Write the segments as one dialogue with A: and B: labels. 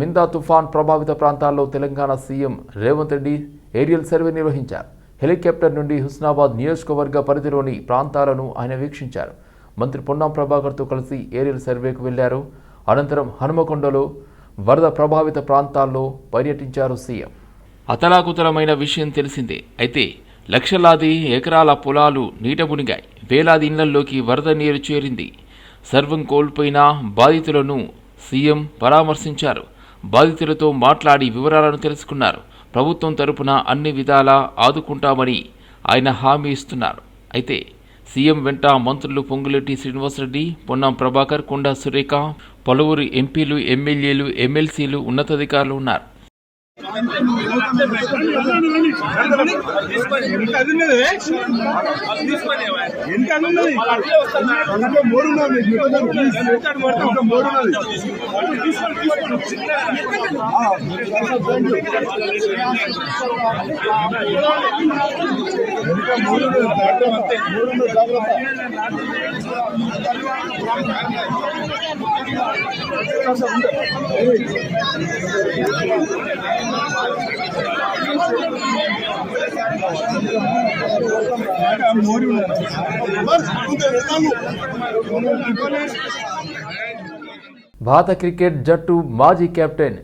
A: మిందా తుఫాన్ ప్రభావిత ప్రాంతాల్లో Telangana CM Revanth Reddy aerial survey నిర్వహించారు. హెలికాప్టర్ నుండి హుస్నాబాద్ నియోజకవర్గ పరిధిలోని ప్రాంతాలను ఆయన వీక్షించారు. మంత్రి పొన్నం ప్రభాకర్తో కలిసి ఏరియల్ సర్వేకు వెళ్ళారు. అనంతరం హనుమకొండలో వరద ప్రభావిత ప్రాంతాల్లో పర్యటించారు సీఎం. అతలాకుతలమైన విషయం తెలిసిందే. అయితే లక్షలాది ఎకరాల పొలాలు నీట మునిగాయి. వేలాది ఇళ్ళల్లోకి వరద నీరు చేరింది. సర్వం కోల్పోయిన బాధితులను సీఎం పరామర్శించారు. బాధితులతో మాట్లాడి వివరాలను తెలుసుకున్నారు. ప్రభుత్వం తరపున అన్ని విధాలా ఆదుకుంటామని ఆయన హామీ ఇస్తున్నారు. అయితే సీఎం వెంట మంత్రులు పొంగులేటి శ్రీనివాసరెడ్డి పొన్నం ప్రభాకర్ కొండా సురేఖ పలువురు ఎంపీలు ఎమ్మెల్యేలు ఎమ్మెల్సీలు ఉన్నతాధికారులు ఉన్నారు. ఎంత అది ఉన్నది ఎంత అది ఉన్నది
B: ఇంకా మూడు ఉన్నది ఇంకా మూడు ఉన్నది ఇంకా మూడు ఉన్నది మూడు ఉన్నది జాగ్రత్త
A: భారత క్రికెట్ జట్టు మాజీ కెప్టెన్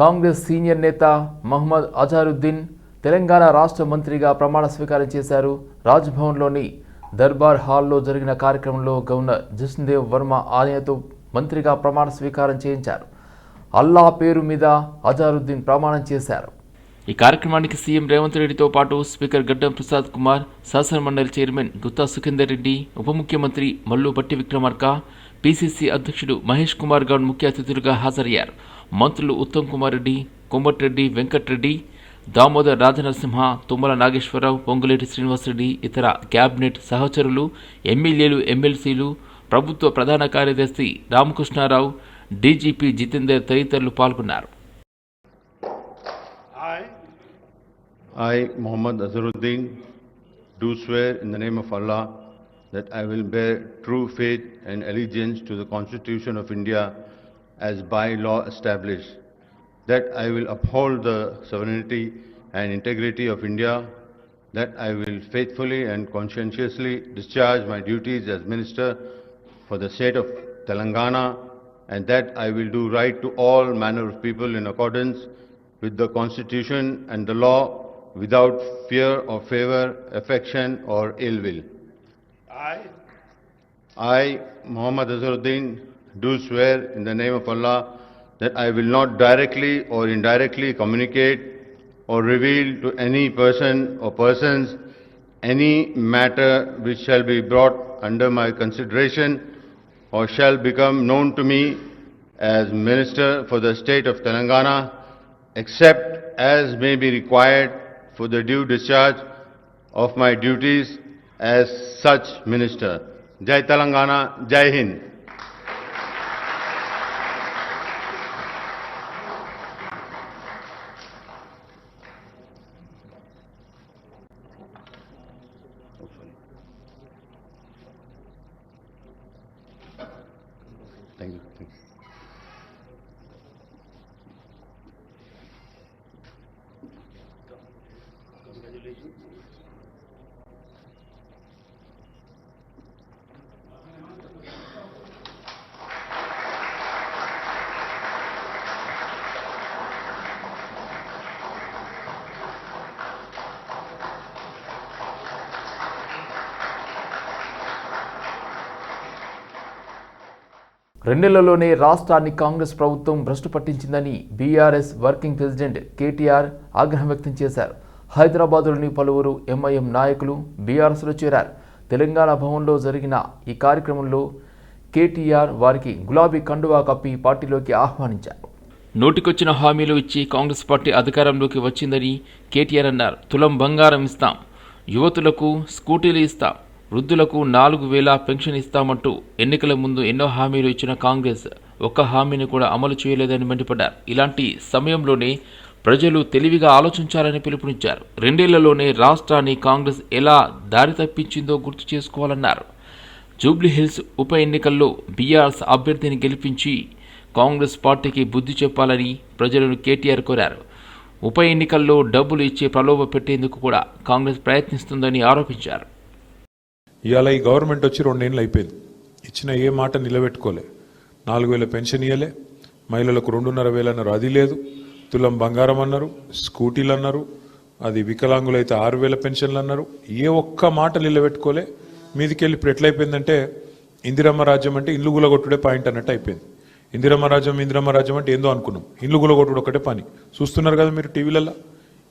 A: కాంగ్రెస్ సీనియర్ నేత మహమ్మద్ అజారుద్దీన్ తెలంగాణ రాష్ట్ర మంత్రిగా ప్రమాణ స్వీకారం చేశారు. రాజ్భవన్లోని దర్బార్ హాల్లో జరిగిన కార్యక్రమంలో గవర్నర్ జస్న్దేవ్ వర్మ ఆయనతో మంత్రిగా ప్రమాణ స్వీకారం చేయించారు. అల్లా పేరు మీద అజారుద్దీన్ ప్రమాణం చేశారు. ఈ కార్యక్రమానికి సీఎం రేవంత్ రెడ్డితో పాటు స్పీకర్ గడ్డం ప్రసాద్ కుమార్ శాసనమండలి చైర్మన్ గుత్తా సుఖేందర్ రెడ్డి ఉప ముఖ్యమంత్రి మల్లు బట్టి విక్రమార్క పీసీసీ అధ్యక్షుడు మహేష్ కుమార్ గౌడ్ ముఖ్య అతిథులుగా హాజరయ్యారు. మంత్రులు ఉత్తమ్ కుమార్ రెడ్డి కోమటిరెడ్డి వెంకట్రెడ్డి దామోదర్ రాజనరసింహ తుమ్మల నాగేశ్వరరావు పొంగులేటి శ్రీనివాసరెడ్డి ఇతర క్యాబినెట్ సహచరులు ఎమ్మెల్యేలు ఎమ్మెల్సీలు ప్రభుత్వ ప్రధాన కార్యదర్శి రామకృష్ణారావు డీజీపీ జితేందర్ తదితరులు పాల్గొన్నారు
C: I,
D: Muhammad Azharuddin, do swear in the name of Allah that I will bear true faith and allegiance to the Constitution of India as by law established, that I will uphold the sovereignty and integrity of India, that I will faithfully and conscientiously discharge my duties as Minister for the state of Telangana, and that I will do right to all manner of people in accordance with the Constitution and the law without fear or favor, affection or ill will.
C: I,
D: I, Muhammad Azharuddin, do swear in the name of Allah that I will not directly or indirectly communicate or reveal to any person or persons any matter which shall be brought under my consideration or shall become known to me as Minister for the state of Telangana except as may be required for the due discharge of my duties as such minister. Jai Telangana, Jai Hind.
A: రెండేళ్ళలోనే రాష్ట్రాన్ని కాంగ్రెస్ ప్రభుత్వం భ్రష్టు పట్టించిందని BRS working president KTR ఆగ్రహం వ్యక్తం చేశారు. హైదరాబాద్లోని పలువురు MIM నాయకులు బీఆర్ఎస్లో చేరారు. తెలంగాణ భవన్లో జరిగిన ఈ కార్యక్రమంలో కేటీఆర్ వారికి గులాబీ కండువా కప్పి పార్టీలోకి ఆహ్వానించారు. నోటికొచ్చిన హామీలు ఇచ్చి కాంగ్రెస్ పార్టీ అధికారంలోకి వచ్చిందని కేటీఆర్ అన్నారు. తులం బంగారం ఇస్తాం యువతులకు స్కూటీలు ఇస్తాం వృద్ధులకు నాలుగు వేల పెన్షన్ ఇస్తామంటూ ఎన్నికల ముందు ఎన్నో హామీలు ఇచ్చిన కాంగ్రెస్ ఒక్క హామీని కూడా అమలు చేయలేదని మండిపడ్డారు. ఇలాంటి సమయంలోనే ప్రజలు తెలివిగా ఆలోచించాలని పిలుపునిచ్చారు. రెండేళ్ళలోనే రాష్ట్రాన్ని కాంగ్రెస్ ఎలా దారి తప్పించిందో గుర్తు చేసుకోవాలన్నారు. జూబ్లీహిల్స్ ఉప ఎన్నికల్లో బీఆర్ఎస్ అభ్యర్థిని గెలిపించి కాంగ్రెస్ పార్టీకి బుద్ధి చెప్పాలని ప్రజలను కేటీఆర్ కోరారు. ఉప ఎన్నికల్లో డబ్బులు ఇచ్చే ప్రలోభ పెట్టేందుకు కూడా కాంగ్రెస్ ప్రయత్నిస్తుందని ఆరోపించారు.
C: ఇవాళ ఈ గవర్నమెంట్ వచ్చి రెండేళ్ళు అయిపోయింది. ఇచ్చిన ఏ మాట నిలబెట్టుకోలే. నాలుగు వేల పెన్షన్ ఇవ్వలే మహిళలకు రెండున్నర వేలు అది లేదు. తులం బంగారం అన్నారు స్కూటీలు అన్నారు అది వికలాంగులైతే ఆరు వేల పెన్షన్లు అన్నారు. ఏ ఒక్క మాట నిలబెట్టుకోలే. మీదికెళ్ళి ఇప్పుడు ఎట్లయిపోయిందంటే ఇందిరమ్మ రాజ్యం అంటే ఇల్లు గులగొట్టుడే పాయింట్ అన్నట్టు అయిపోయింది. ఇందిరమ్మ రాజ్యం ఇందిరమ్మ రాజ్యం అంటే ఏందో అనుకున్నాం. ఇల్లు గులగొట్టుడు ఒకటే పని. చూస్తున్నారు కదా మీరు టీవీలలో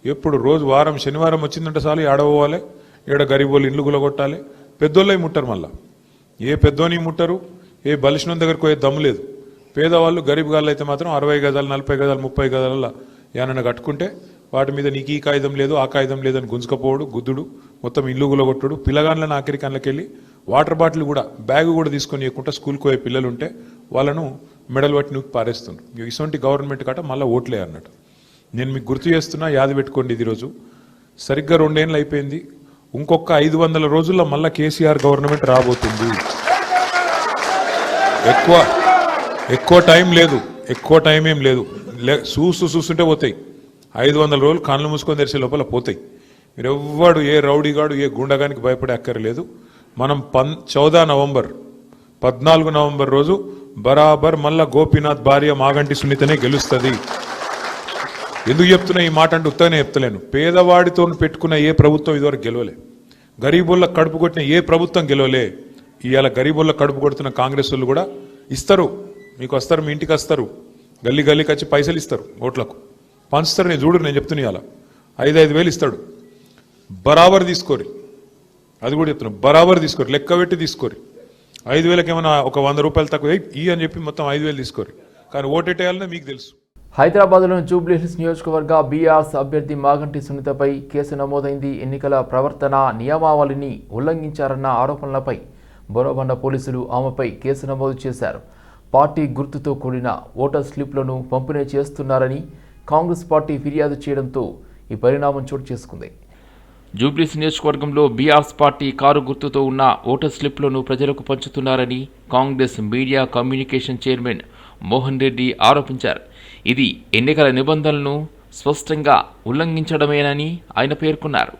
C: ఎప్పుడు రోజు వారం శనివారం వచ్చిందంటే చాలు ఆడపోవాలి ఏడ గరీబోళ్ళు ఇల్లు గులగొట్టాలి? పెద్దోళ్ళే ముట్టరు మళ్ళా. ఏ పెద్దోని ముట్టరు ఏ బలిష్ణం దగ్గరకు పోయే దమ్ము లేదు. పేదవాళ్ళు గరీబ్ గాళ్ళు అయితే మాత్రం అరవై గజాలు నలభై గజాలు ముప్పై గజాల ఏమైనా కట్టుకుంటే వాటి మీద నీకు ఈ కాగితం లేదు ఆ కాగితం లేదని గుంజుకపోవడు గుద్దుడు మొత్తం ఇల్లు గులగొట్టుడు. పిల్లగాళ్ళని ఆఖరి కళ్ళకెళ్ళి వాటర్ బాటిల్ కూడా బ్యాగ్ కూడా తీసుకొని ఇవ్వకుండా స్కూల్కి పోయే పిల్లలు ఉంటే వాళ్ళను మెడల్ పట్టి నూకి పారేస్తుండ్రు. ఇటువంటి గవర్నమెంట్ కాట మళ్ళీ ఓట్లే అన్నట్టు. నేను మీకు గుర్తు చేస్తున్నా యాది పెట్టుకోండి ఇది రోజు సరిగ్గా రెండేళ్ళు అయిపోయింది. ఇంకొక ఐదు వందల రోజుల్లో మళ్ళీ కేసీఆర్ గవర్నమెంట్ రాబోతుంది. ఎక్కువ ఎక్కువ టైం లేదు ఎక్కువ టైం ఏం లేదు. లే చూస్తూ చూస్తుంటే పోతాయి. ఐదు వందల రోజులు కళ్ళు మూసుకొని తెరిచే లోపల పోతాయి. మీరు ఎవ్వడు ఏ రౌడీగాడు ఏ గుండగానికి భయపడే అక్కర్లేదు. మనం పన్ చౌదా నవంబర్ పద్నాలుగు నవంబర్ రోజు బరాబర్ మళ్ళా గోపీనాథ్ భార్య మాగంటి సునీతనే గెలుస్తుంది. ఎందుకు చెప్తున్నా ఈ మాట అంటే ఉత్తగానే చెప్తలేను. పేదవాడితో పెట్టుకున్న ఏ ప్రభుత్వం ఇదివరకు గెలవలే. గరీబుల్ల కడుపు కొట్టిన ఏ ప్రభుత్వం గెలవలే. ఇవాళ గరీబుల్ల కడుపు కొడుతున్న కాంగ్రెస్ వాళ్ళు కూడా ఇస్తారు. మీకు వస్తారు మీ ఇంటికి వస్తారు. గల్లీ గల్లీకి వచ్చి పైసలు ఇస్తారు ఓట్లకు. పంచుతారు నేను చూడు నేను చెప్తున్నా అలా ఐదు ఐదు వేలు ఇస్తాడు. బరాబర్ తీసుకోరి అది కూడా చెప్తున్నా బరాబర్ తీసుకోరి లెక్క పెట్టి తీసుకోరి ఐదు వేలకి ఏమైనా ఒక వంద రూపాయలు తక్కువ ఈ అని చెప్పి మొత్తం ఐదు వేలు తీసుకోరి కానీ ఓటేటేయాలనే మీకు తెలుసు.
A: హైదరాబాద్లోని జూబ్లీహిల్స్ నియోజకవర్గ బీఆర్ఎస్ అభ్యర్థి మాగంటి సునీతపై కేసు నమోదైంది. ఎన్నికల ప్రవర్తన నియమావళిని ఉల్లంఘించారన్న ఆరోపణలపై బొరబండ పోలీసులు ఆమెపై కేసు నమోదు చేశారు. పార్టీ గుర్తుతో కూడిన ఓటర్ స్లిప్లను పంపిణీ చేస్తున్నారని కాంగ్రెస్ పార్టీ ఫిర్యాదు చేయడంతో ఈ పరిణామం చోటు చేసుకుంది. జూబ్లీస్ నియోజకవర్గంలో బీఆర్ఎస్ పార్టీ కారు గుర్తుతో ఉన్న ఓటర్ స్లిప్లను ప్రజలకు పంచుతున్నారని Congress media communication chairman Mohan Reddy ఆరోపించారు. ఇది ఎన్నికల నిబంధనలను స్పష్టంగా ఉల్లంఘించడమేనని ఆయన పేర్కొన్నారు.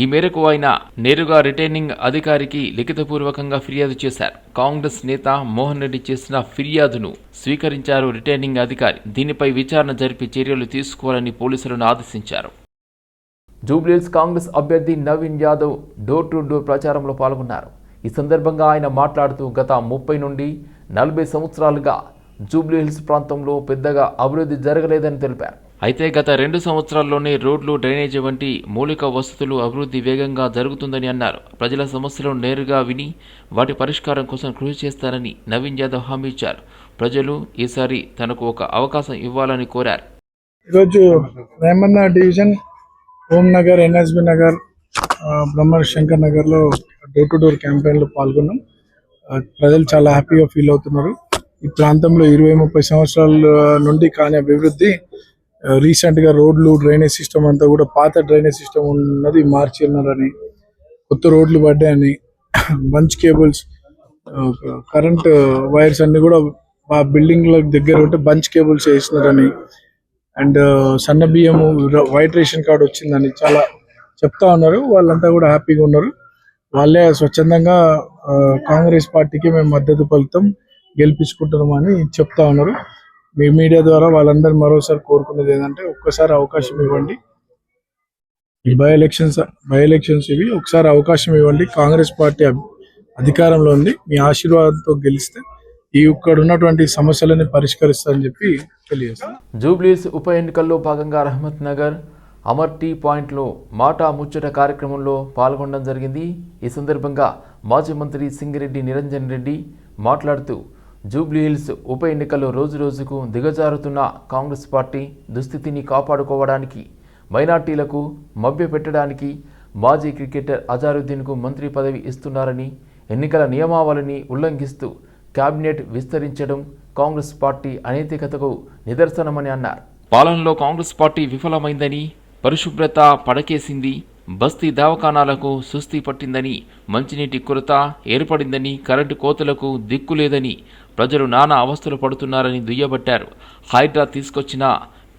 A: ఈ మేరకు ఆయన నేరుగా రిటర్నింగ్ అధికారికి లిఖితపూర్వకంగా ఫిర్యాదు చేశారు. కాంగ్రెస్ నేత మోహన్ రెడ్డి చేసిన ఫిర్యాదును స్వీకరించారు రిటర్నింగ్ అధికారి. దీనిపై విచారణ జరిపి చర్యలు తీసుకోవాలని పోలీసులను ఆదేశించారు. జూబ్లీహిల్స్ కాంగ్రెస్ అభ్యర్థి Naveen Yadav door to door ప్రచారంలో పాల్గొన్నారు. ఈ సందర్భంగా ఆయన మాట్లాడుతూ గత ముప్పై నుండి నలభై సంవత్సరాలుగా జూబ్లీహిల్స్ ప్రాంతంలో పెద్దగా అభివృద్ధి జరగలేదని తెలిపారు. అయితే గత రెండు సంవత్సరాల్లోనే రోడ్లు డ్రైనేజీ వంటి మౌలిక వసతులు అభివృద్ధి వేగంగా జరుగుతుందని అన్నారు. ప్రజల సమస్యలను నేరుగా విని వాటి పరిష్కారం కోసం కృషి చేస్తారని నవీన్ యాదవ్ హామీ ఇచ్చారు. ప్రజలు ఈసారి తనకు ఒక అవకాశం ఇవ్వాలని కోరారు.
E: ఈరోజు రేమన్న division home Nagar NSB Nagar ఆ, శంకర్ నగర్లో డోర్ టు డోర్ క్యాంపెయిన్లో పాల్గొన్నాం. ప్రజలు చాలా హ్యాపీగా ఫీల్ అవుతున్నారు. ఈ ప్రాంతంలో ఇరవై ముప్పై సంవత్సరాల నుండి కాని అభివృద్ధి రీసెంట్గా గా రోడ్లు డ్రైనేజ్ సిస్టమ్ అంతా కూడా పాత డ్రైనేజ్ సిస్టమ్ ఉన్నది మార్చి ఉన్నారని కొత్త రోడ్లు పడ్డాయని బంచ్ కేబుల్స్ కరెంట్ వైర్స్ అన్ని కూడా ఆ బిల్డింగ్ దగ్గర ఉంటే బంచ్ కేబుల్స్ వేసినారని అండ్ సన్న బియ్యం వైట్ రేషన్ కార్డు వచ్చిందని చాలా చెప్తా ఉన్నారు. వాళ్ళంతా కూడా హ్యాపీగా ఉన్నారు. వాళ్ళే స్వచ్ఛందంగా కాంగ్రెస్ పార్టీకి మేము మద్దతు ఫలితం గెలిపించుకుంటున్నామని చెప్తా ఉన్నారు. మీ మీడియా ద్వారా వాళ్ళందరూ మరోసారి కోరుకునేది ఏంటంటే ఒక్కసారి అవకాశం ఇవ్వండి. ఈ బై ఎలక్షన్స్ బై ఎలక్షన్స్ ఇవి ఒకసారి అవకాశం ఇవ్వండి. కాంగ్రెస్ పార్టీ అధికారంలో ఉంది. మీ ఆశీర్వాదంతో గెలిస్తే ఈ ఇక్కడ ఉన్నటువంటి సమస్యలని పరిష్కరిస్తారని చెప్పి తెలియజేస్తాను.
A: జూబ్లీస్ ఉప ఎన్నికల్లో భాగంగా రహమత్ నగర్ అమర్ టీ పాయింట్లో మాట ముచ్చట కార్యక్రమంలో పాల్గొనడం జరిగింది. ఈ సందర్భంగా మాజీ మంత్రి సింగిరెడ్డి నిరంజన్ రెడ్డి మాట్లాడుతూ జూబ్లీహిల్స్ ఉప ఎన్నికల్లో రోజు రోజుకు దిగజారుతున్న కాంగ్రెస్ పార్టీ దుస్థితిని కాపాడుకోవడానికి మైనార్టీలకు మభ్యపెట్టడానికి మాజీ క్రికెటర్ అజారుద్దీన్కు మంత్రి పదవి ఇస్తున్నారని ఎన్నికల నియమావళిని ఉల్లంఘిస్తూ కేబినెట్ విస్తరించడం కాంగ్రెస్ పార్టీ అనైతికతకు నిదర్శనమని అన్నారు. పాలనలో కాంగ్రెస్ పార్టీ విఫలమైందని పరిశుభ్రత పడకేసింది బస్తీ దవాఖానాలకు సుస్థి పట్టిందని మంచినీటి కొరత ఏర్పడిందని కరెంటు కోతలకు దిక్కు లేదని ప్రజలు నానా అవస్థలు పడుతున్నారని దుయ్యబట్టారు. హైడ్రా తీసుకొచ్చిన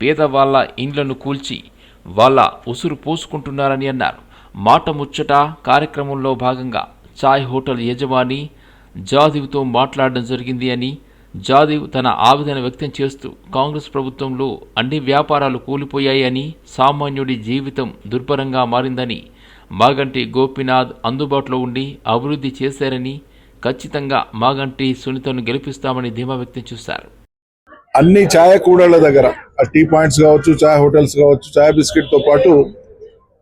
A: పేదవాళ్ళ ఇండ్లను కూల్చి వాళ్ళ ఉసురు పోసుకుంటున్నారని అన్నారు. మాట ముచ్చట కార్యక్రమంలో భాగంగా చాయ్ హోటల్ యజమాని జాదివ్తో మాట్లాడడం జరిగింది అని జాదివ్ తన ఆవేదన వ్యక్తం చేస్తూ కాంగ్రెస్ ప్రభుత్వంలో అన్ని వ్యాపారాలు కూలిపోయాయని సామాన్యుడి జీవితం దుర్భరంగా మారిందని మాగంటి గోపీనాథ్ అందుబాటులో ఉండి అభివృద్ధి చేశారని ఖచ్చితంగా మాగంటి సునీతను గెలిపిస్తామని ధీమా వ్యక్తం చేశారు.
B: అన్ని ఛాయ కూడళ్ళ దగ్గర టీ పాయింట్స్ కావచ్చు ఛాయ్ హోటల్స్ కావచ్చు ఛాయ్ బిస్కెట్తో పాటు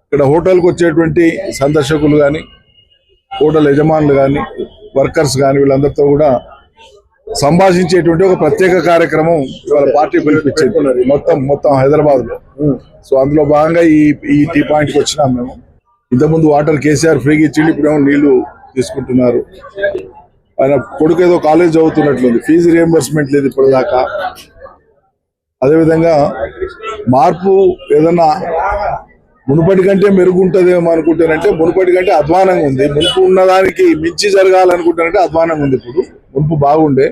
B: ఇక్కడ హోటల్కి వచ్చేటువంటి సందర్శకులు కానీ హోటల్ యజమానులు కానీ వర్కర్స్ కానీ వీళ్ళందరితో కూడా సంభాషించేటువంటి ఒక ప్రత్యేక కార్యక్రమం ఇవాళ పార్టీ పిలిపించింది మొత్తం మొత్తం హైదరాబాద్లో సో అందులో భాగంగా ఈ ఈ టీ పాయింట్కి వచ్చినాం మేము. ఇంతకుముందు వాటర్ కేసీఆర్ ఫ్రీగా ఇచ్చిండి ఇప్పుడేమో నీళ్ళు తీసుకుంటున్నారు. ఆయన కొడుకు ఏదో కాలేజ్ చదువుతున్నట్లుంది. ఫీజు రియంబర్స్మెంట్ లేదు ఇప్పటిదాకా. అదేవిధంగా మార్పు ఏదన్నా మునుపటి కంటే మెరుగుంటుందేమో అనుకుంటానంటే మునుపటి కంటే అధ్వానంగా ఉంది. మునుపు ఉన్నదానికి మించి జరగాలనుకుంటానంటే అధ్వానంగా ఉంది ఇప్పుడు. మునుపు బాగుండే.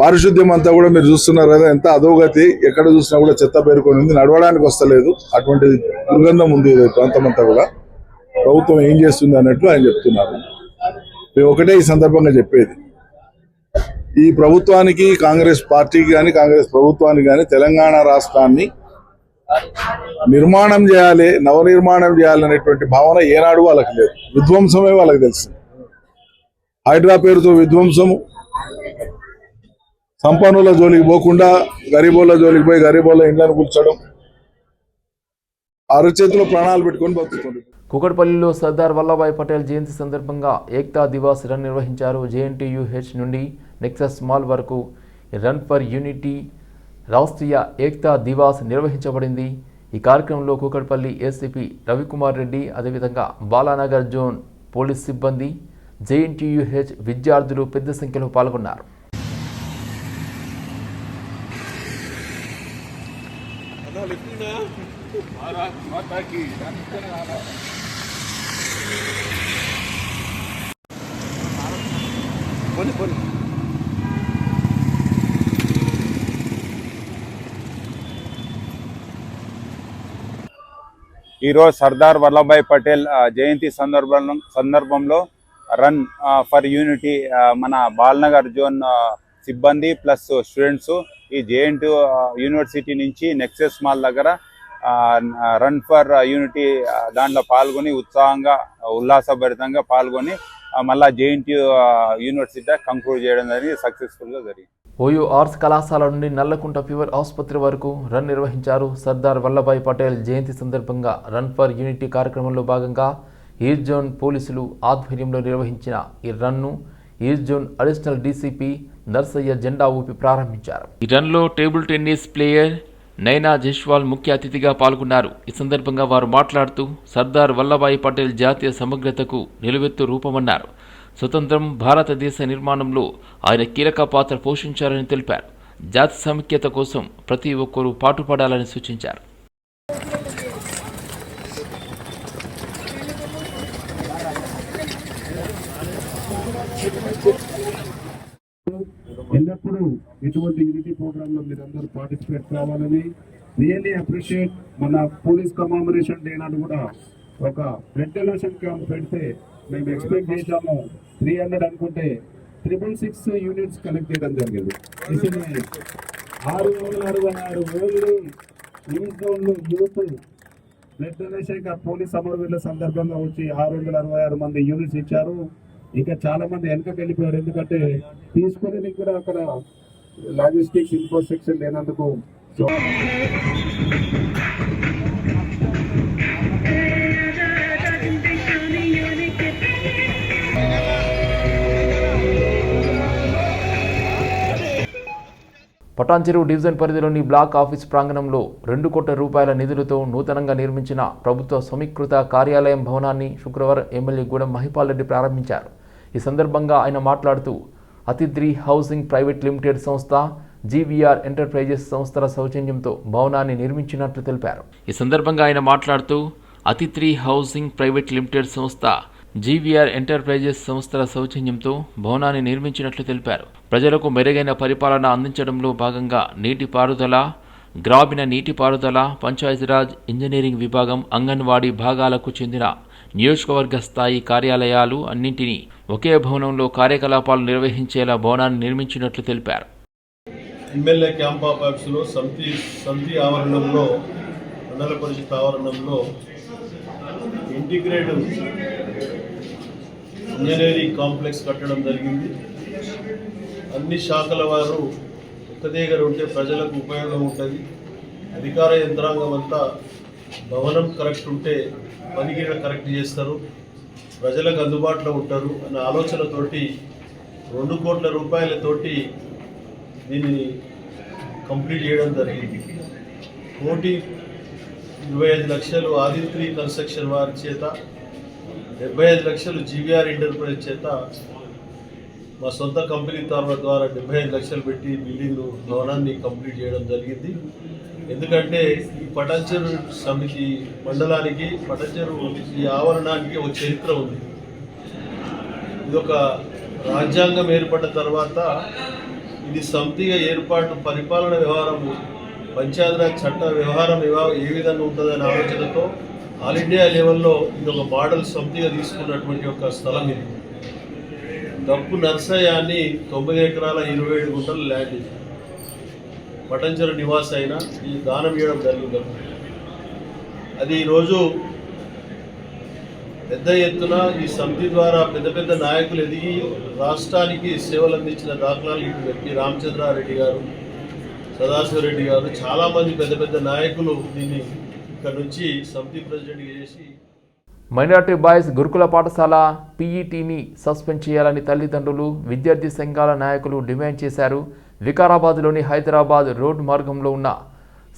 B: పారిశుద్ధ్యం అంతా కూడా మీరు చూస్తున్నారు కదా ఎంత అధోగతి ఎక్కడ చూసినా కూడా చెత్త పేరుకొని ఉంది. నడవడానికి వస్తలేదు. అటువంటి దుర్గంధం ఉంది ప్రాంతం అంతా కూడా. ప్రభుత్వం ఏం చేస్తుంది అన్నట్లు ఆయన చెప్తున్నారు. మేము ఒకటే ఈ సందర్భంగా చెప్పేది. ఈ ప్రభుత్వానికి కాంగ్రెస్ పార్టీకి కానీ కాంగ్రెస్ ప్రభుత్వానికి కానీ తెలంగాణ రాష్ట్రాన్ని నిర్మాణం చేయాలి నవనిర్మాణం చేయాలనేటువంటి భావన ఏనాడు వాళ్ళకి లేదు. విధ్వంసమే వాళ్ళకి తెలిసింది హైడ్రా పేరుతో విధ్వంసము. సంపన్నుల జోలికి పోకుండా గరీబోళ్ళ జోలికి పోయి గరీబోళ్ళ ఇండ్లను కూర్చోడం అరచేతిలో ప్రాణాలు పెట్టుకొని బతుకుతుంది
A: కుకట్పల్లిలో సర్దార్ వల్లభాయ్ పటేల్ జయంతి సందర్భంగా ఏక్తా దివాస్ రన్ నిర్వహించారు జేఎన్టీయుహెచ్ నుండి నెక్సస్ మాల్ వరకు. Run for unity Rashtriya Ekta Diwas నిర్వహించబడింది. ఈ కార్యక్రమంలో కూకట్పల్లి ఏసీపీ రవికుమార్ రెడ్డి అదేవిధంగా బాలానగర్ జోన్ పోలీస్ సిబ్బంది జేఎన్టీయూహెచ్ విద్యార్థులు పెద్ద సంఖ్యలో పాల్గొన్నారు.
F: ఈరోజు సర్దార్ వల్లభాయ్ పటేల్ జయంతి సందర్భంలో సందర్భంలో రన్ ఫర్ యూనిటీ మన బాల్నగర్ జోన్ సిబ్బంది ప్లస్ స్టూడెంట్స్ ఈ జేఎన్టు యూనివర్సిటీ నుంచి నెక్సెస్ మాల్ దగ్గర రన్ ఫర్ యూనిటీ దాంట్లో పాల్గొని ఉత్సాహంగా ఉల్లాసభరితంగా పాల్గొని మళ్ళా జేఎన్టీ యూనివర్సిటీ కంక్లూడ్ చేయడం జరిగింది సక్సెస్ఫుల్గా జరిగింది.
A: ఓయూ ఆర్ట్స్ కళాశాల నుండి నల్లకుంట ఫీవర్ ఆసుపత్రి వరకు రన్ నిర్వహించారు సర్దార్ వల్లభాయ్ పటేల్ జయంతి సందర్భంగా రన్ ఫర్ యూనిటీ కార్యక్రమంలో భాగంగా ఈస్ట్ జోన్ పోలీసులు ఆధ్వర్యంలో నిర్వహించిన ఈ run east zone additional DCP Narsaiah జెండా ఊపి ప్రారంభించారు. ఈ రన్లో టేబుల్ టెన్నిస్ ప్లేయర్ నైనా జైష్వాల్ ముఖ్య అతిథిగా పాల్గొన్నారు. ఈ సందర్భంగా వారు మాట్లాడుతూ సర్దార్ వల్లభాయ్ పటేల్ జాతీయ సమగ్రతకు నిలువెత్తు రూపమన్నారు. స్వతంత్రం భారతదేశ నిర్మాణంలో ఆయన కీలక పాత్ర పోషించారని తెలిపారు. జాతి సమైక్యత కోసం ప్రతి ఒక్కరూ పాటుపడాలని సూచించారు.
G: ఎల్లప్పుడూ ఇటువంటి యూనిటీ ప్రోగ్రామ్లో మీరందరూ పార్టిసిపేట్ కావాలని రియల్లీ అప్రిషియేట్ మన పోలీస్ కమామరేషన్ డే నాడు కూడా ఒక బ్లడ్ డొనేషన్ క్యాంప్ పెడితే మేము ఎక్స్పెక్ట్ చేశాము. త్రీ హండ్రెడ్ అనుకుంటే ట్రిపుల్ సిక్స్ యూనిట్స్ కలెక్ట్ చేయడం జరిగింది. ఆరు వందల అరవై ఆరు రోజులు ఈ జోన్లో యూత్ బ్లడ్ డొనేషన్ పోలీస్ అమరవీరుల సందర్భంగా వచ్చి ఆరు వందల అరవై ఆరు మంది యూనిట్స్ ఇచ్చారు. ఇంకా చాలా మంది వెనకకి వెళ్ళిపోయారు. ఎందుకంటే తీసుకునే కూడా అక్కడ లాజిస్టిక్స్ ఇన్ఫ్రాస్ట్రక్చర్ లేనందుకు
A: పటాన్చెరువు డివిజన్ పరిధిలోని బ్లాక్ ఆఫీస్ ప్రాంగణంలో రెండు కోట్ల రూపాయల నిధులతో నూతనంగా నిర్మించిన ప్రభుత్వ సమీకృత కార్యాలయం భవనాన్ని శుక్రవారం ఎమ్మెల్యే గూడెం మహిపాల్ రెడ్డి ప్రారంభించారు. ఈ సందర్భంగా ఆయన మాట్లాడుతూ అతిద్రి హౌసింగ్ ప్రైవేట్ లిమిటెడ్ సంస్థ జీవీఆర్ ఎంటర్ప్రైజెస్ సంస్థల సౌజన్యంతో భవనాన్ని నిర్మించినట్లు తెలిపారు. ఈ సందర్భంగా ఆయన మాట్లాడుతూ అతిత్రి హౌసింగ్ ప్రైవేట్ లిమిటెడ్ సంస్థ జీవీఆర్ ఎంటర్ప్రైజెస్ సంస్థల సౌజన్యంతో భవనాన్ని నిర్మించినట్లు తెలిపారు.
H: ప్రజలకు మెరుగైన పరిపాలన అందించడంలో భాగంగా నీటిపారుదల గ్రామీణ నీటిపారుదల పంచాయతీరాజ్ ఇంజనీరింగ్ విభాగం అంగన్వాడీ భాగాలకు చెందిన నియోజకవర్గ స్థాయి కార్యాలయాలు అన్నింటినీ ఒకే భవనంలో కార్యకలాపాలు నిర్వహించేలా భవనాన్ని నిర్మించినట్లు తెలిపారు.
I: ఎమ్మెల్యే క్యాంప్ ఆఫీసులో సంతి సంతి ఆవరణంలో మండల పరిషత్ ఆవరణంలో ఇంటిగ్రేటెడ్ ఇంజనీరింగ్ కాంప్లెక్స్ కట్టడం జరిగింది. అన్ని శాఖల వారు ఒక్క దగ్గర ఉంటే ప్రజలకు ఉపయోగం ఉంటుంది. అధికార యంత్రాంగం అంతా భవనం కరెక్ట్ ఉంటే పనిగీడ కరెక్ట్ చేస్తారు. ప్రజలకు అందుబాటులో ఉంటారు అన్న ఆలోచనతోటి రెండు కోట్ల రూపాయలతోటి దీన్ని కంప్లీట్ చేయడం జరిగింది. కోటి ఇరవై ఐదు లక్షలు ఆదిత్రి కన్స్ట్రక్షన్ వారి చేత డెబ్బై ఐదు లక్షలు జీవీఆర్ ఎంటర్ప్రైజ్ చేత మా సొంత కంపెనీ తరఫు ద్వారా డెబ్బై ఐదు లక్షలు పెట్టి బిల్డింగ్ భవనాన్ని కంప్లీట్ చేయడం జరిగింది. ఎందుకంటే ఈ పటంచెరు సమితి మండలానికి పటంచెరు ఈ ఆవరణానికి ఒక చరిత్ర ఉంది. ఇది ఒక రాజ్యాంగం ఏర్పడిన తర్వాత ఇది సమితిగా ఏర్పాటు పరిపాలన వ్యవహారము పంచాయతీరాజ్ చట్ట వ్యవహారం ఏ విధంగా ఉంటుందనే ఆలోచనతో ఆల్ ఇండియా లెవెల్లో ఇది ఒక మోడల్ సమితిగా తీసుకున్నటువంటి ఒక స్థలం ఇది. దప్పు నర్సయ్య అని తొమ్మిది ఎకరాల ఇరవై ఏడు గుంటలు ల్యాండ్ ఇది పటంచర నివాస్ అయిన ఈ దానం ఇవ్వడం జరుగుతుంది అది ఈరోజు పెద్ద ఎత్తున ఈ సమితి ద్వారా పెద్ద పెద్ద నాయకులు ఎదిగి రాష్ట్రానికి సేవలు అందించిన దాఖలాలు ఇటు వ్యక్తి రామచంద్రారెడ్డి గారు సదాశివరెడ్డి గారు చాలామంది పెద్ద పెద్ద నాయకులు దీన్ని ఇక్కడ నుంచి సమితి ప్రెసిడెంట్ చేసి
H: మైనార్టీ బాయ్స్ గురుకుల పాఠశాల పీఈటీని సస్పెండ్ చేయాలని తల్లిదండ్రులు విద్యార్థి సంఘాల నాయకులు డిమాండ్ చేశారు. వికారాబాద్లోని హైదరాబాద్ రోడ్ మార్గంలో ఉన్న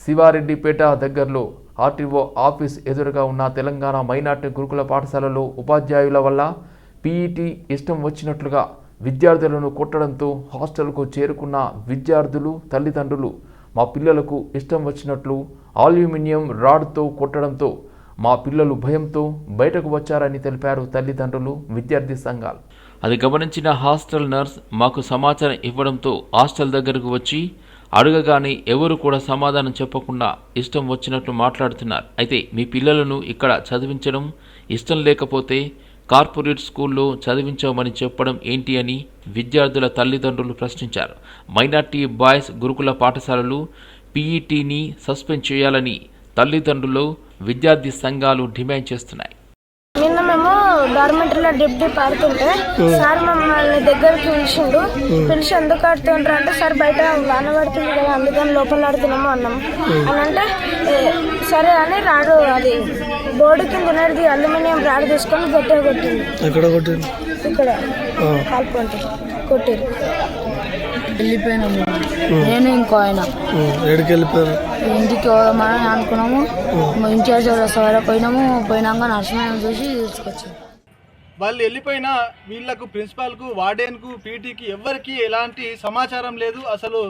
H: శివారెడ్డిపేట దగ్గరలో ఆర్టీఓ ఆఫీస్ ఎదురుగా ఉన్న తెలంగాణ మైనార్టీ గురుకుల పాఠశాలలో ఉపాధ్యాయుల వల్ల పీఈటీ ఇష్టం వచ్చినట్లుగా విద్యార్థులను కొట్టడంతో హాస్టల్కు చేరుకున్న విద్యార్థులు తల్లిదండ్రులు మా పిల్లలకు ఇష్టం వచ్చినట్లు అల్యూమినియం రాడ్తో కొట్టడంతో మా పిల్లలు భయంతో బయటకు వచ్చారని తెలిపారు తల్లిదండ్రులు విద్యార్థి సంఘాలు. అది గమనించిన హాస్టల్ నర్స్ మాకు సమాచారం ఇవ్వడంతో హాస్టల్ దగ్గరకు వచ్చి అడగగానే ఎవరు కూడా సమాధానం చెప్పకుండా ఇష్టం వచ్చినట్లు మాట్లాడుతున్నారు. అయితే మీ పిల్లలను ఇక్కడ చదివించడం ఇష్టం లేకపోతే కార్పొరేట్ స్కూల్లో చదివించామని చెప్పడం ఏంటి అని విద్యార్థుల తల్లిదండ్రులు ప్రశ్నించారు. మైనార్టీ బాయ్స్ గురుకుల పాఠశాలలు పీఈటీని సస్పెండ్ చేయాలని తల్లిదండ్రులు విద్యార్థి సంఘాలు డిమాండ్ చేస్తున్నాయి.
J: మేము డార్మెంటరీలో డిప్టీ పాడుతుంటే సార్ మమ్మల్ని దగ్గరికి పిలిచిండు. పిలిచి ఎందుకు ఆడుతుంటారు అంటే సార్ బయట వాన పడుతుంది కదా అందుకని లోపల ఆడుతున్నాము అన్నాం. అని అంటే "ఏ, సరే అని రాడు అది బోర్డు కింద ఉన్నది అల్యూమినియం రాడు తీసుకొని గట్టిగా కొట్టింది
K: ఎక్కడ కొట్టింది
J: ఇక్కడ కాల్పంటే కొట్టిరు.
L: వెళ్ళిపోయినాము. నేను ఇంకో ఆయన.
K: ఏడికి వెళ్ళిపోయారు?
L: ఇంటికి పోదామని అనుకున్నాము. ఇన్ఛార్జ్ వరకు పోయినాము. పోయినాక నర్సింగ్ చూసి తీసుకొచ్చాము
M: వాళ్ళు వెళ్ళిపోయినా వీళ్ళకు ప్రిన్సిపాల్కు వార్డెన్కు పీటీకి ఎవరికి ఎలాంటి సమాచారం లేదు. అసలు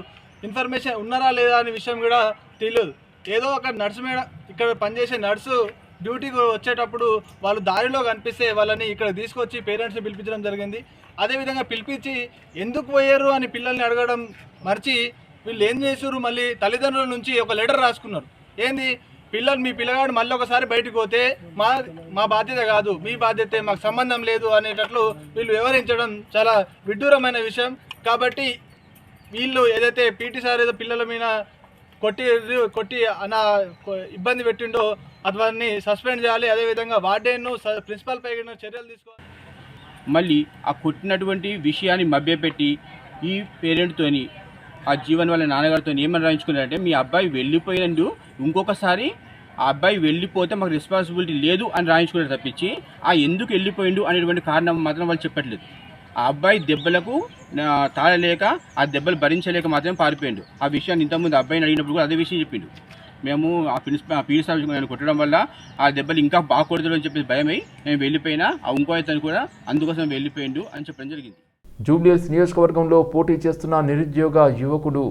M: ఇన్ఫర్మేషన్ ఉన్నారా లేదా అనే విషయం కూడా తెలియదు. ఏదో ఒక నర్సు మేడం ఇక్కడ పనిచేసే నర్సు డ్యూటీకి వచ్చేటప్పుడు వాళ్ళు దారిలో కనిపిస్తే వాళ్ళని ఇక్కడ తీసుకొచ్చి పేరెంట్స్ని పిలిపించడం జరిగింది. అదేవిధంగా పిలిపించి ఎందుకు పోయారు అని పిల్లల్ని అడగడం మర్చి వీళ్ళు ఏం చేశారు? మళ్ళీ తల్లిదండ్రుల నుంచి ఒక లెటర్ రాసుకున్నారు. ఏంది? పిల్లలు మీ పిల్లగాడు మళ్ళీ ఒకసారి బయటకు పోతే మా మా బాధ్యత కాదు. మీ బాధ్యత మాకు సంబంధం లేదు అనేటట్లు వీళ్ళు వివరించడం చాలా విడ్డూరమైన విషయం. కాబట్టి వీళ్ళు ఏదైతే పీటీ సార్ ఏదో పిల్లల మీద కొట్టి కొట్టి అన్న ఇబ్బంది పెట్టిండో అతన్ని సస్పెండ్ చేయాలి. అదేవిధంగా వార్డెన్ను ప్రిన్సిపల్ పై చర్యలు తీసుకోవాలి.
N: మళ్ళీ ఆ కొట్టినటువంటి విషయాన్ని మభ్యపెట్టి ఈ పేరెంట్తోని ఆ జీవన్ వాళ్ళ నాన్నగారితో ఏమని రాయించుకున్నారంటే మీ అబ్బాయి వెళ్ళిపోయినందు ఇంకొకసారి ఆ అబ్బాయి వెళ్ళిపోతే మాకు రెస్పాన్సిబిలిటీ లేదు అని రాయించుకున్నారు తప్పించి ఆ ఎందుకు వెళ్ళిపోయిండు అనేటువంటి కారణం మాత్రం వాళ్ళు చెప్పట్లేదు. ఆ అబ్బాయి దెబ్బలకు తాళలేక ఆ దెబ్బలు భరించలేక మాత్రమే పారిపోయిండు. ఆ విషయాన్ని ఇంతకుముందు అబ్బాయిని అడిగినప్పుడు కూడా అదే విషయం చెప్పిండు. మేము ఆ ప్రిన్సిపల్ ఆ సార్ కొట్టడం వల్ల ఆ దెబ్బలు ఇంకా బాగా కొడుతుంది అని చెప్పేసి భయమై మేము వెళ్ళిపోయినా ఆ ఇంకో అతను కూడా అందుకోసం వెళ్ళిపోయిండు అని చెప్పడం జరిగింది.
H: జూబ్లీహిల్స్ నియోజకవర్గంలో పోటీ చేస్తున్న నిరుద్యోగ యువకుడు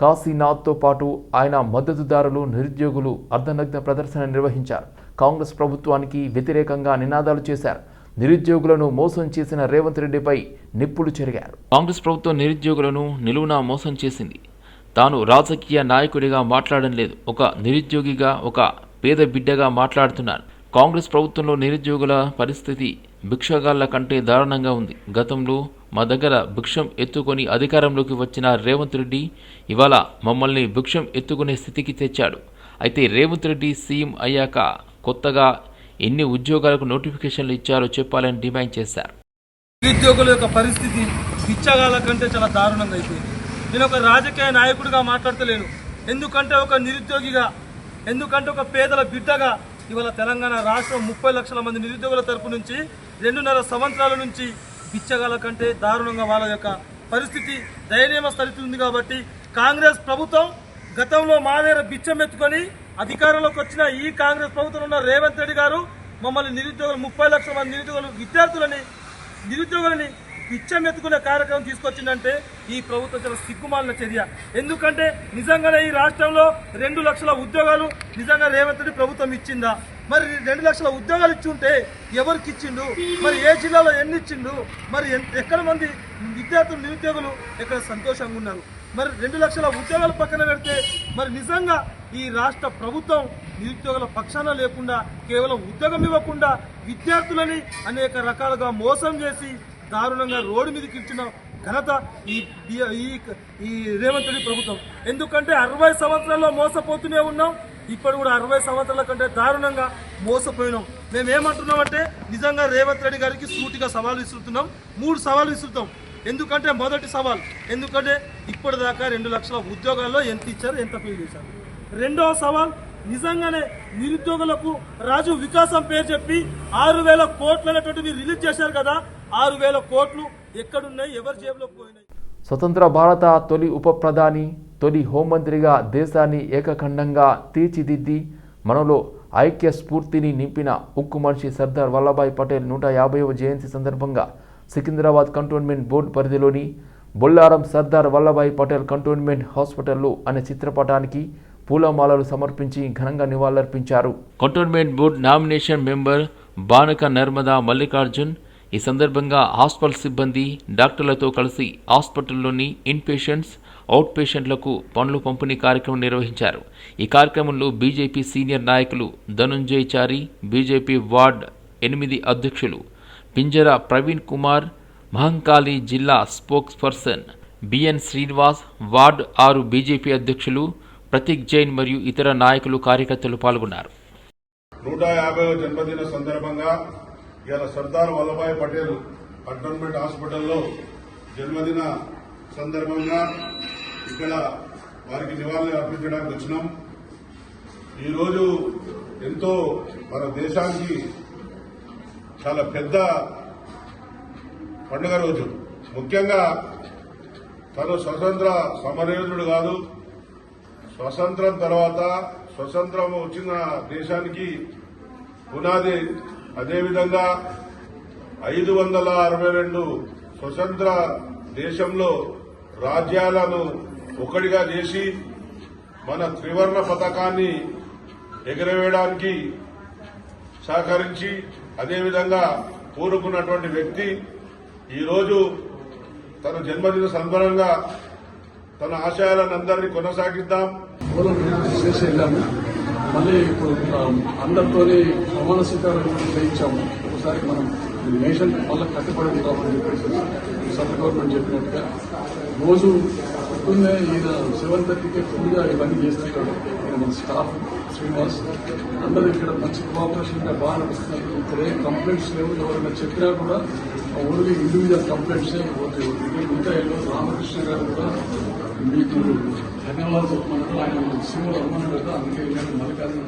H: కాశీనాథ్తో పాటు ఆయన మద్దతుదారులు నిరుద్యోగులు అర్ధనగ్న ప్రదర్శన నిర్వహించారు. కాంగ్రెస్ ప్రభుత్వానికి వ్యతిరేకంగా నినాదాలు చేశారు.
A: నిరుద్యోగులను మోసం చేసిన రేవంత్ రెడ్డిపై నిప్పులు చెరిగారు. కాంగ్రెస్ ప్రభుత్వం నిరుద్యోగులను నిలువునా మోసం చేసింది. తాను రాజకీయ నాయకుడిగా మాట్లాడడం లేదు. ఒక నిరుద్యోగిగా ఒక పేద బిడ్డగా మాట్లాడుతున్నాను. కాంగ్రెస్ ప్రభుత్వంలో నిరుద్యోగుల పరిస్థితి భిక్షగాళ్ళ కంటే దారుణంగా ఉంది. గతంలో మా దగ్గర భిక్షం ఎత్తుకొని అధికారంలోకి వచ్చిన రేవంత్ రెడ్డి ఇవాళ మమ్మల్ని భిక్షం ఎత్తుకునే స్థితికి తెచ్చాడు. అయితే రేవంత్ రెడ్డి సీఎం అయ్యాక కొత్తగా ఎన్ని ఉద్యోగాలకు నోటిఫికేషన్లు ఇచ్చారో చెప్పాలని డిమాండ్ చేశారు.
O: నిరుద్యోగుల యొక్క పరిస్థితి ఇచ్చగాల కంటే చాలా దారుణంగా అయిపోయింది. నేను ఒక రాజకీయ నాయకుడిగా మాట్లాడతలేను. ఎందుకంటే ఒక నిరుద్యోగిగా ఎందుకంటే ఒక పేదల బిడ్డగా ఇవాళ తెలంగాణ రాష్ట్రం ముప్పై లక్షల మంది నిరుద్యోగుల తరపు నుంచి రెండున్నర సంవత్సరాల నుంచి బిచ్చగాల కంటే దారుణంగా వాళ్ళ యొక్క పరిస్థితి దయనీయమ స్థితి ఉంది కాబట్టి కాంగ్రెస్ ప్రభుత్వం గతంలో మా దగ్గర బిచ్చం ఎత్తుకొని అధికారంలోకి వచ్చిన ఈ కాంగ్రెస్ ప్రభుత్వం ఉన్న రేవంత్ రెడ్డి గారు మమ్మల్ని నిరుద్యోగులు ముప్పై లక్షల మంది నిరుద్యోగులు విద్యార్థులని నిరుద్యోగులని పిచ్చమెత్తుకునే కార్యక్రమం తీసుకొచ్చిందంటే ఈ ప్రభుత్వం చాలా సిగ్గుమాలిన చర్య. ఎందుకంటే నిజంగానే ఈ రాష్ట్రంలో రెండు లక్షల ఉద్యోగాలు నిజంగా రేవంత్ రెడ్డి ప్రభుత్వం ఇచ్చిందా? మరి రెండు లక్షల ఉద్యోగాలు ఇచ్చి ఉంటే ఎవరికి ఇచ్చిండు? మరి ఏ జిల్లాలో ఎన్ని ఇచ్చిండు? మరి ఎక్కడ మంది విద్యార్థులు నిరుద్యోగులు ఎక్కడ సంతోషంగా ఉన్నారు? మరి రెండు లక్షల ఉద్యోగాలు పక్కన పెడితే మరి నిజంగా ఈ రాష్ట్ర ప్రభుత్వం నిరుద్యోగుల పక్షాన లేకుండా కేవలం ఉద్యోగం ఇవ్వకుండా విద్యార్థులని అనేక రకాలుగా మోసం చేసి దారుణంగా రోడ్డు మీదకి ఇచ్చిన ఘనత ఈ ఈ- ఈ- రేవంత్ రెడ్డి ప్రభుత్వం. ఎందుకంటే అరవై సంవత్సరాల్లో మోసపోతూనే ఉన్నాం. ఇప్పుడు కూడా అరవై సంవత్సరాల కంటే దారుణంగా మోసపోయినాం. మేము ఏమంటున్నామంటే నిజంగా రేవంత్ రెడ్డి గారికి సూటిగా సవాలు విసురుతున్నాం. మూడు సవాలు విసురుతాం. ఎందుకంటే మొదటి సవాల్ ఎందుకంటే ఇప్పటిదాకా రెండు లక్షల ఉద్యోగాల్లో ఎంత ఇచ్చారు ఎంత పే చేశారు. రెండవ సవాల్ నిజంగానే నిరుద్యోగులకు రాజు వికాసం పేరు చెప్పి ఆరు వేల కోట్లు మీరు రిలీజ్ చేశారు కదా ఆరు వేల కోట్లు ఎక్కడున్నాయి? ఎవరి జేబులో పోయినాయి?
A: స్వతంత్ర భారత తొలి ఉప ప్రధాని తొలి హోంమంత్రిగా దేశాన్ని ఏకఖండంగా తీర్చిదిద్ది మనలో ఐక్య స్ఫూర్తిని నింపిన ఉక్కు మనిషి సర్దార్ వల్లభాయ్ పటేల్ నూట యాభైవ జయంతి సందర్భంగా సికింద్రాబాద్ కంటోన్మెంట్ బోర్డు పరిధిలోని బొల్లారం సర్దార్ వల్లభాయ్ పటేల్ కంటోన్మెంట్ హాస్పిటల్లో అనే చిత్రపటానికి పూలమాలలు సమర్పించి ఘనంగా నివాళులర్పించారు. Cantonment board nomination member Banaka Narmada Mallikarjun ఈ సందర్భంగా హాస్పిటల్ సిబ్బంది డాక్టర్లతో కలిసి హాస్పిటల్లోని ఇన్ పేషెంట్స్ అవుట్ పేషెంట్లకు పనులు పంపిణీ కార్యక్రమం నిర్వహించారు. ఈ కార్యక్రమంలో బీజేపీ సీనియర్ నాయకులు ధనుంజయ్ చారి బీజేపీ వార్డ్ ఎనిమిది అధ్యక్షులు పింజర ప్రవీణ్ కుమార్ మహంకాళి జిల్లా spokesperson B N Srinivas ward ఆరు బీజేపీ అధ్యక్షులు ప్రతీక్ జైన్ మరియు ఇతర నాయకులు కార్యకర్తలు పాల్గొన్నారు.
P: నూట యాభై జన్మదిన సందర్భంగా ఇవాళ సర్దార్ వల్లభాయ్ పటేల్ కంటోన్మెంట్ హాస్పిటల్లో జన్మదిన సందర్భంగా ఇక్కడ వారికి నివాళులు అర్పించడానికి వచ్చినాం. ఈరోజు ఎంతో మన దేశానికి చాలా పెద్ద పండుగ రోజు. ముఖ్యంగా తను స్వతంత్ర సమరయోధుడు కాదు స్వతంత్రం తర్వాత స్వతంత్రం వచ్చిన దేశానికి పునాది అదేవిధంగా ఐదు వందల అరవై రెండు స్వతంత్ర దేశంలో రాజ్యాలను ఒకటిగా చేసి మన త్రివర్ణ పథకాన్ని ఎగరవేయడానికి సహకరించి అదేవిధంగా కోరుకున్నటువంటి వ్యక్తి ఈరోజు తన జన్మదిన సందర్భంగా తన ఆశయాలను అందరినీ కొనసాగిద్దాం.
Q: పూలం చేసి వెళ్ళాము. మళ్ళీ ఇప్పుడు అందరితోనే అందరితోని నిర్మల సీతారామన్ చేయించాము ఒకసారి మనం నేషన్ వల్ల కట్టుబడి ఉంటామని చెప్పేసి సెంట్రల్ గవర్నమెంట్ చెప్పినట్టుగా రోజు పొద్దున్నే ఈయన సెవెన్ థర్టీకే ఫుల్గా ఇవన్నీ చేస్తున్నాడు. ఈయన మన స్టాఫ్ శ్రీనివాస్ అందరూ ఇక్కడ మంచి కోఆపరేషన్గా బాగా నడుస్తున్నారు ఇక్కడ ఏం కంప్లైంట్స్ లేవు. ఎవరైనా చెప్పినా కూడా ఓన్లీ ఇండివిజువల్ కంప్లైంట్స్ పోతే ఇంకా ఏదో రామకృష్ణ గారు కూడా మీకు ధన్యవాదాలు చెప్పమన్నారు. ఆయన సీఎం రమ్మన్నారు కదా. అందుకే నేను మల్లికార్జున